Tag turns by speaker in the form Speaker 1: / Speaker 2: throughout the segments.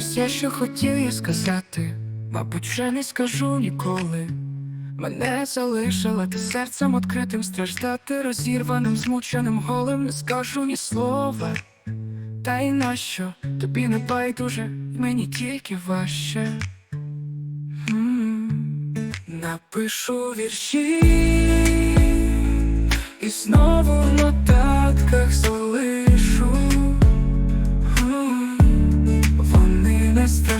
Speaker 1: Все, що хотів я сказати, мабуть, вже не скажу ніколи. Мене залишила ти серцем відкритим страждати, розірваним, змученим голим, не скажу ні слова. Та й нащо тобі не байдуже, мені тільки важче. М, Напишу вірші і знову в нотатках залишу.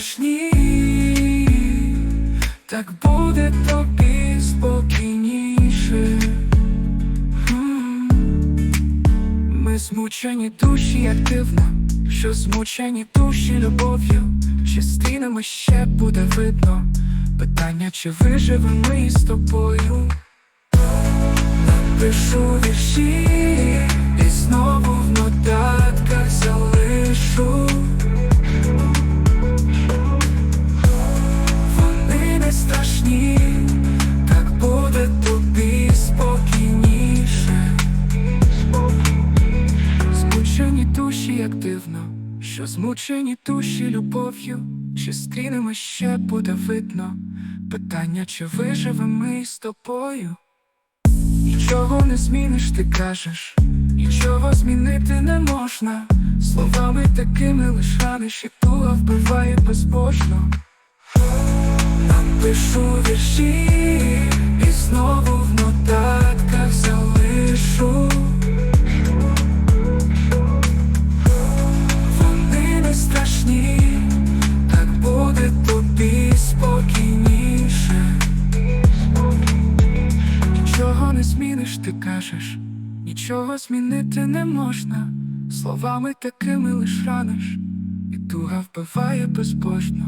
Speaker 1: Страшні, так буде тобі спокійніше. Ми змучені душі як дивно, що змучені душі любов'ю, частинами ще буде видно. Питання, чи виживемо ми з тобою. Напишу вірші дивно, що змучені душі любов'ю, чи стрінемо ще буде видно. Питання, чи виживемо ми з тобою? Нічого не зміниш, ти кажеш, нічого змінити не можна. Словами такими лиш раниш, і туга вбиває безбожно. Напишу вірші зміниш, ти кажеш, нічого змінити не можна. Словами такими лиш раниш, і туга вбиває безбожно.